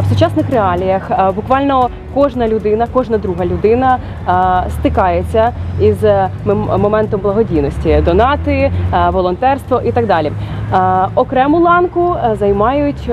в сучасних реаліях е, буквально кожна людина, кожна друга людина е, стикається із е, моментом благодійності, донати, волонтерство і так далі. Окрему ланку займають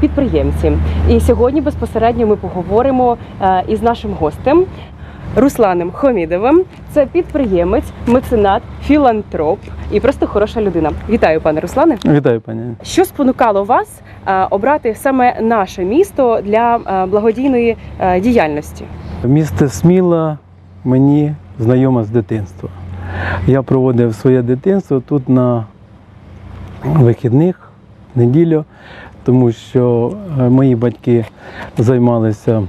підприємці. І сьогодні безпосередньо ми поговоримо із нашим гостем. Русланом Хомідовим це підприємець, меценат, філантроп і просто хороша людина. Вітаю, пане Руслане. Вітаю, пані. Що спонукало вас е, обрати саме наше місто для е, благодійної е, діяльності? Місто Сміла мені знайоме з дитинства. Я проводив своє дитинство тут на вихідних, неділю, тому що мої батьки займалися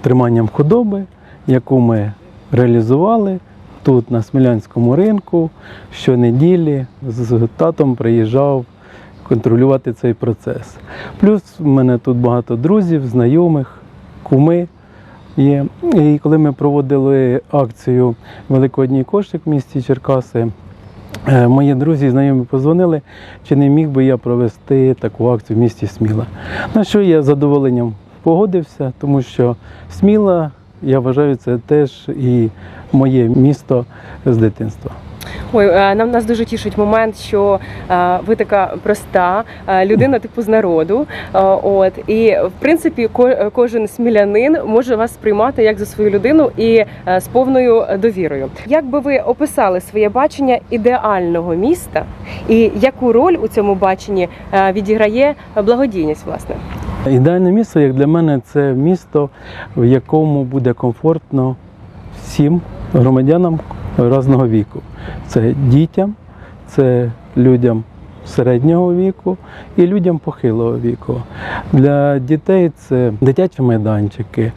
триманням худоби, яку ми реалізували тут, на Смілянському ринку. Щонеділі з татом приїжджав контролювати цей процес. Плюс в мене тут багато друзів, знайомих, куми є. І коли ми проводили акцію Великодній кошик в місті Черкаси, е, мої друзі і знайомі позвонили, чи не міг би я провести таку акцію в місті Сміла. На що я з задоволенням погодився, тому що Сміла, я вважаю, це теж і моє місто з дитинства. Ой, е, нам нас дуже тішить момент, що е, ви така проста е, людина, типу з народу. Е, От і в принципі, ко- кожен смілянин може вас сприймати як за свою людину і е, з повною довірою. Як би ви описали своє бачення ідеального міста, і яку роль у цьому баченні е, відіграє благодійність, власне? Ідеальне місто, як для мене, це місто, в якому буде комфортно всім громадянам різного віку. Це дітям, це людям середнього віку і людям похилого віку. Для дітей це дитячі майданчики,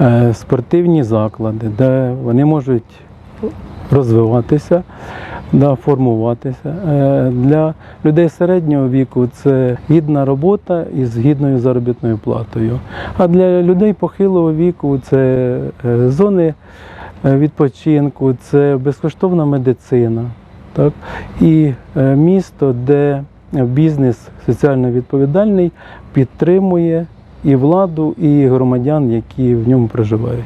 е, спортивні заклади, де вони можуть розвиватися, да, формуватися. Е, Для людей середнього віку це гідна робота із гідною заробітною платою. А для людей похилого віку це е, зони е, відпочинку, це безкоштовна медицина. Так? І місто, де бізнес соціально відповідальний підтримує і владу, і громадян, які в ньому проживають.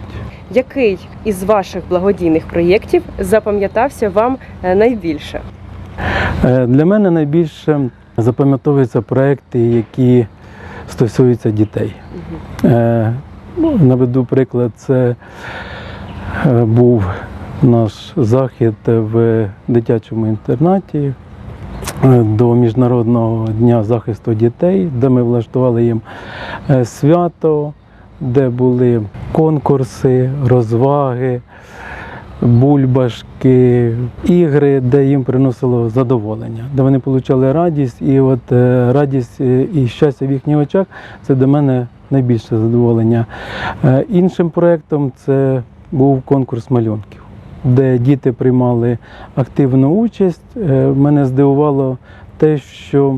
Який із ваших благодійних проєктів запам'ятався вам е, найбільше? Е, Для мене найбільше запам'ятовуються проекти, які стосуються дітей. Ну, Наведу приклад, це був наш захід в дитячому інтернаті до Міжнародного дня захисту дітей, де ми влаштували їм свято, де були конкурси, розваги, бульбашки, ігри, де їм приносило задоволення, де вони отримали радість, і от е, радість е, і щастя в їхніх очах це для мене найбільше задоволення. Е, Іншим проєктом це був конкурс малюнків, де діти приймали активну участь. Мене здивувало те, що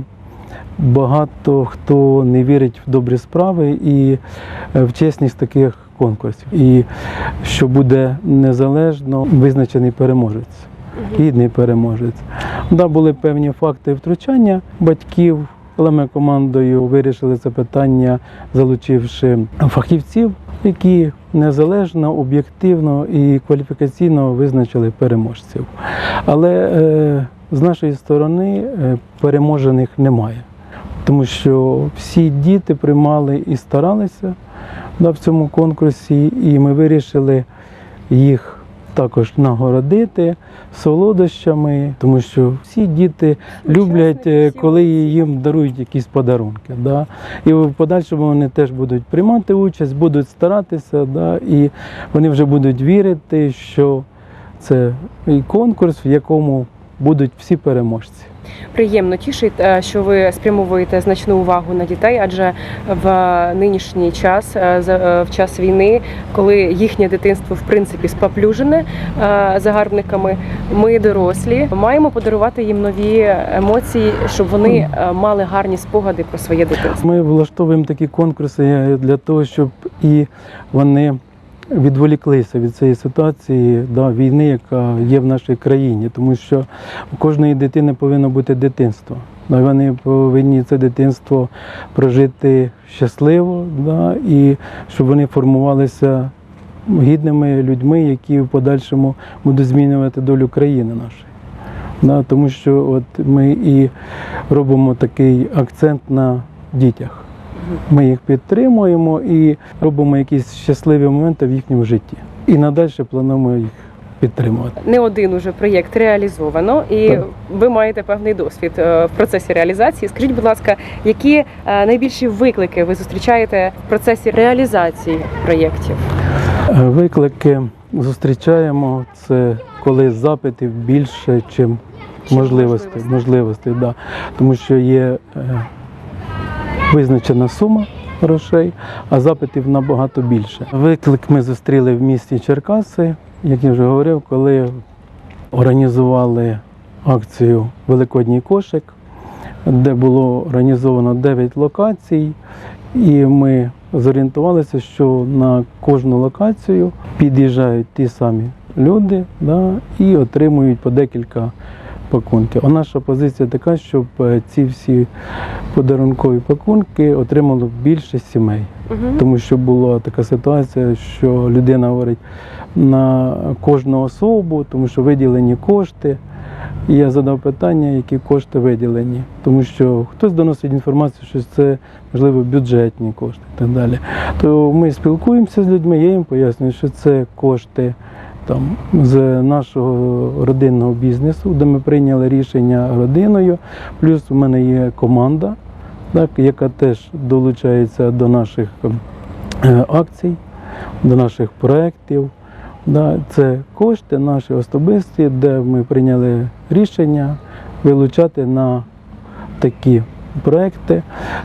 багато хто не вірить в добрі справи і е, в чесність таких конкурсів. І що буде незалежно визначений переможець, гідний переможець. Да, були певні факти втручання батьків, але ми командою вирішили це питання, залучивши фахівців, які незалежно, об'єктивно і кваліфікаційно визначили переможців. Але е, з нашої сторони е, переможених немає. Тому що всі діти приймали і старалися да, в цьому конкурсі, і ми вирішили їх також нагородити солодощами, тому що всі діти люблять, е, коли їм дарують якісь подарунки. Да. І в подальшому вони теж будуть приймати участь, будуть старатися, да, і вони вже будуть вірити, що це і конкурс, в якому будуть всі переможці. Приємно тішить, е, що ви спрямовуєте значну увагу на дітей, адже в нинішній час, е, е, в час війни, коли їхнє дитинство в принципі споплюжене е, загарбниками, ми дорослі маємо подарувати їм нові емоції, щоб вони мали гарні спогади про своє дитинство. Ми влаштовуємо такі конкурси для того, щоб і вони відволіклися від цієї ситуації да, війни, яка є в нашій країні, тому що у кожної дитини повинно бути дитинство. Да, вони повинні це дитинство прожити щасливо, да, і щоб вони формувалися гідними людьми, які в подальшому будуть змінювати долю країни нашої. Да, тому що от ми і робимо такий акцент на дітях. Ми їх підтримуємо і робимо якісь щасливі моменти в їхньому житті. І надалі плануємо їх підтримувати. Не один уже проєкт реалізовано, і Так. ви маєте певний досвід е, в процесі реалізації. Скажіть, будь ласка, які е, найбільші виклики ви зустрічаєте в процесі реалізації проєктів? Е, Виклики зустрічаємо це коли запитів більше, Чим можливостей. можливостей. можливостей да. Тому що є визначена сума грошей, а запитів набагато більше. Виклик ми зустріли в місті Черкаси, як я вже говорив, коли організували акцію Великодній кошик, де було організовано 9 локацій, і ми зорієнтувалися, що на кожну локацію під'їжджають ті самі люди да, і отримують по декілька пакунків. А наша позиція така, щоб е, ці всі подарункові пакунки отримало більше сімей. Угу. Тому що була така ситуація, що людина говорить на кожну особу, тому що виділені кошти. І я задав питання, які кошти виділені. Тому що хтось доносить інформацію, що це можливо бюджетні кошти і так далі. То ми спілкуємося з людьми, я їм пояснюю, що це кошти там, з нашого родинного бізнесу, де ми прийняли рішення родиною. Плюс у мене є команда, так, яка теж долучається до наших е, акцій, до наших проєктів. Да, це кошти наші особисті, де ми прийняли рішення вилучати на такі проекти.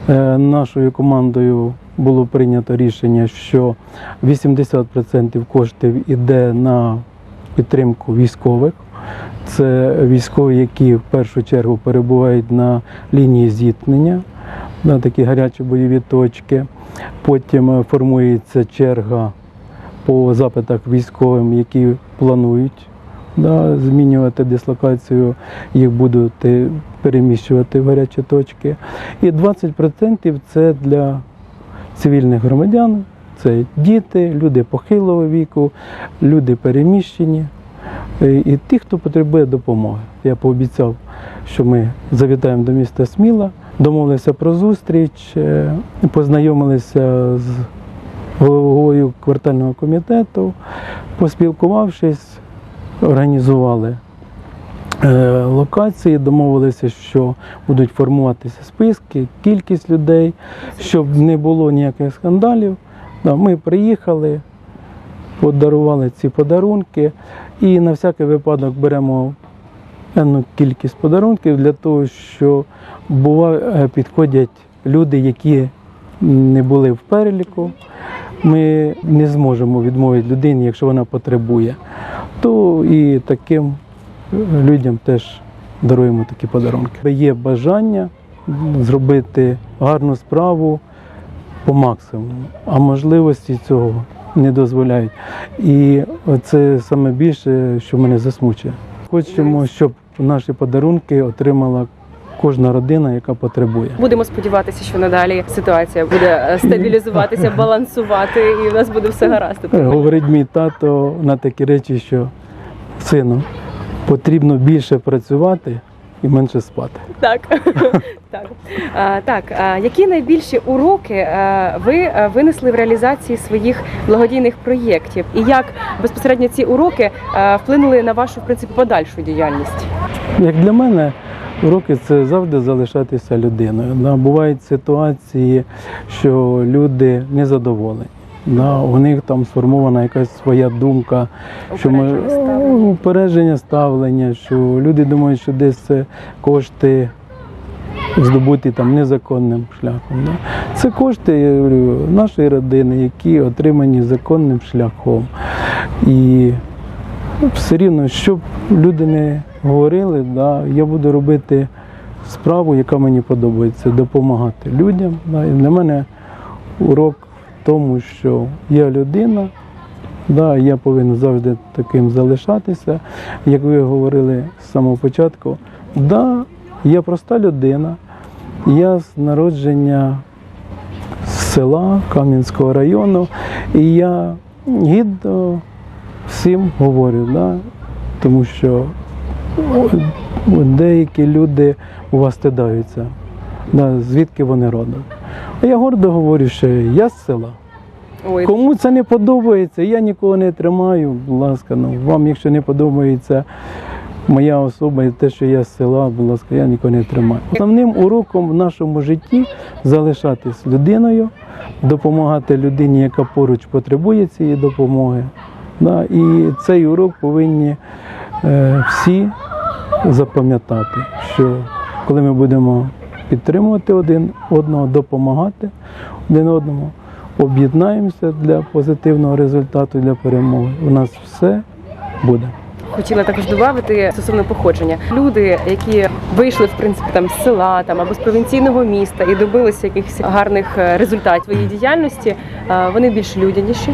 Е, Нашою командою було прийнято рішення, що 80% коштів йде на підтримку військових. Це військові, які в першу чергу перебувають на лінії зіткнення, на такі гарячі бойові точки. Потім е, формується черга по запитах військовим, які планують да, змінювати дислокацію, їх будуть е, переміщувати в гарячі точки. І 20% це для цивільних громадян, це діти, люди похилого віку, люди переміщені. е, І ті, хто потребує допомоги. Я пообіцяв, що ми завітаємо до міста Сміла, домовилися про зустріч, е, познайомилися з головою квартального комітету, поспілкувавшись, організували локації, домовилися, що будуть формуватися списки, кількість людей, щоб не було ніяких скандалів. Ми приїхали, подарували ці подарунки і на всякий випадок беремо певну кількість подарунків для того, що е, підходять люди, які не були в переліку. Ми не зможемо відмовити людині, якщо вона потребує. То і таким е, людям теж даруємо такі подарунки. Є бажання зробити гарну справу по максимуму, а можливості цього не дозволяють. І це саме більше, що мене засмучує. Хочемо, щоб наші подарунки отримала кожна родина, яка потребує. Будемо сподіватися, що надалі ситуація буде е, стабілізуватися, балансувати, і в нас буде все гаразд. Говорить мій тато на такі речі, що сину, потрібно більше працювати і менше спати. Так, так. А, так. А, які найбільші уроки е, ви е, винесли в реалізації своїх благодійних проєктів, і як безпосередньо ці уроки е, вплинули на вашу в принципі подальшу діяльність? Як для мене, уроки це завжди залишатися людиною. Бувають ситуації, що люди незадоволені. Да, у них там сформована якась своя думка, що ми ставлення. упередження ставлення, що люди думають, що десь це кошти здобуті там незаконним шляхом. Да. Це кошти я говорю, нашої родини, які отримані законним шляхом. І Ну, все рівно, щоб люди не говорили, да, я буду робити справу, яка мені подобається, допомагати людям. Да. І для мене урок тому, що я людина, Да, я повинен завжди таким залишатися. Як ви говорили з самого початку, да, я проста людина. Я з народження села Кам'янського району, і я гідно всім говорю, да, тому що деякі люди у вас стидаються, да, звідки вони родом. А я гордо говорю, що я з села. Ой, Кому це не подобається, я нікого не тримаю. Будь ласка, ну вам, якщо не подобається моя особа і те, що я з села, будь ласка, я нікого не тримаю. Основним уроком в нашому житті залишатись людиною, допомагати людині, яка поруч потребує цієї допомоги. Да, і цей урок повинні е, всі запам'ятати, що коли ми будемо підтримувати один одного, допомагати один одному, об'єднаємося для позитивного результату, для перемоги. У нас все буде. Хотіла також додати стосовно походження. Люди, які вийшли в принципі там з села там або з провінційного міста і добилися якихось гарних е, результатів своєї діяльності, е, вони більш людяніші,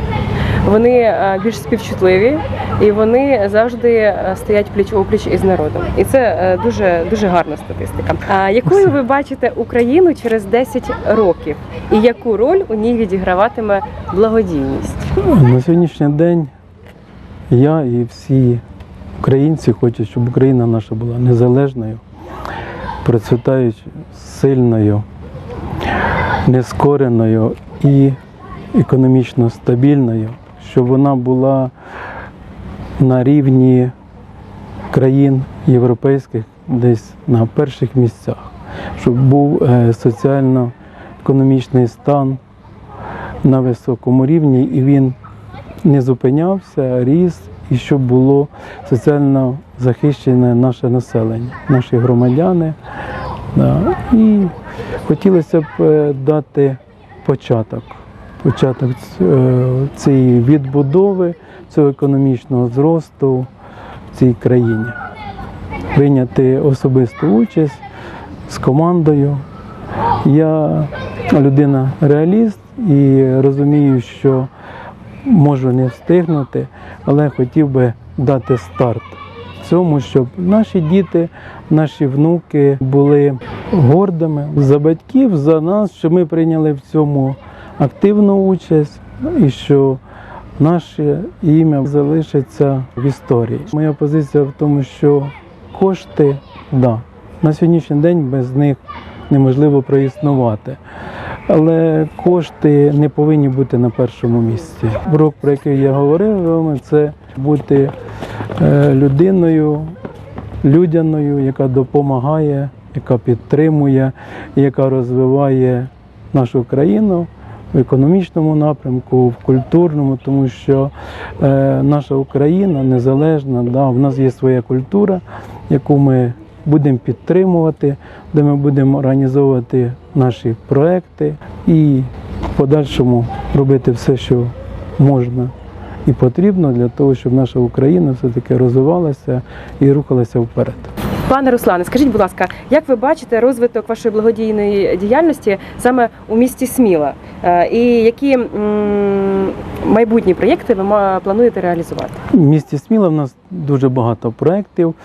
вони е, більш співчутливі і вони завжди е, стоять пліч опліч із народом. І це е, дуже дуже гарна статистика. А якою ви бачите Україну через 10 років, і яку роль у ній відіграватиме благодійність? На сьогоднішній день я і всі українці хочуть, щоб Україна наша була незалежною, процвітаючою, сильною, нескореною і економічно стабільною, щоб вона була на рівні країн європейських десь на перших місцях, щоб був е, соціально-економічний стан на високому рівні, і він не зупинявся, ріс, і щоб було соціально захищене наше населення, наші громадяни. І хотілося б е, дати початок, початок е, цієї відбудови, цього економічного зросту в цій країні. Прийняти особисту участь з командою. Я людина реаліст і розумію, що можу не встигнути, але хотів би дати старт цьому, щоб наші діти, наші внуки були гордими за батьків, за нас, що ми прийняли в цьому активну участь і що наше ім'я залишиться в історії. Моя позиція в тому, що кошти, да, на сьогоднішній день без них неможливо проіснувати. Але кошти не повинні бути на першому місці. Урок, про який я говорив, це бути е, людиною, людяною, яка допомагає, яка підтримує, яка розвиває нашу країну в економічному напрямку, в культурному, тому що е, наша Україна незалежна, да, в нас є своя культура, яку ми будемо підтримувати, де ми будемо організовувати наші проекти і в подальшому робити все, що можна і потрібно для того, щоб наша Україна все-таки розвивалася і рухалася вперед. Пане Руслане, скажіть, будь ласка, як ви бачите розвиток вашої благодійної діяльності саме у місті Сміла? Е, І які майбутні проєкти ви плануєте реалізувати? В місті Сміла в нас дуже багато проєктів.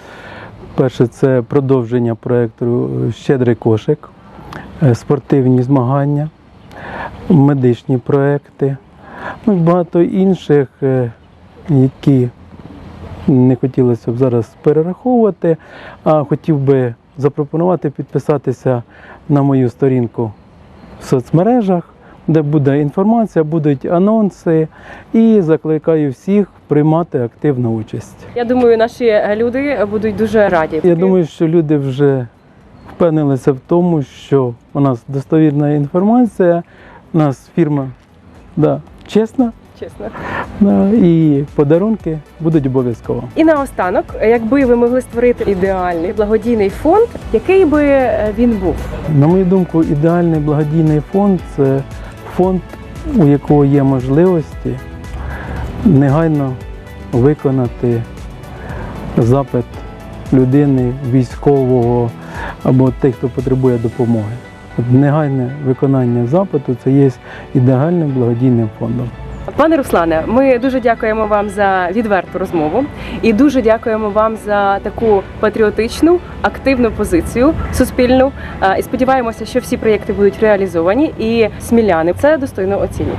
Перше, це продовження проєкту Щедрий кошик, е, спортивні змагання, медичні проєкти, ну багато інших, е, які не хотілося б зараз перераховувати, а хотів би запропонувати підписатися на мою сторінку в соцмережах, де буде інформація, будуть анонси, і закликаю всіх приймати активну участь. Я думаю, наші люди будуть дуже раді. Я думаю, що люди вже впевнилися в тому, що у нас достовірна інформація, у нас фірма да, чесна, чесно. да, і подарунки будуть обов'язково. І наостанок, якби ви могли створити ідеальний благодійний фонд, який би е, він був? На мою думку, ідеальний благодійний фонд це фонд, у якого є можливості негайно виконати запит людини, військового або тих, хто потребує допомоги. Негайне виконання запиту це є ідеальним благодійним фондом. Пане Руслане, ми дуже дякуємо вам за відверту розмову і дуже дякуємо вам за таку патріотичну, активну позицію суспільну. І сподіваємося, що всі проєкти будуть реалізовані, і сміляни це достойно оцінять.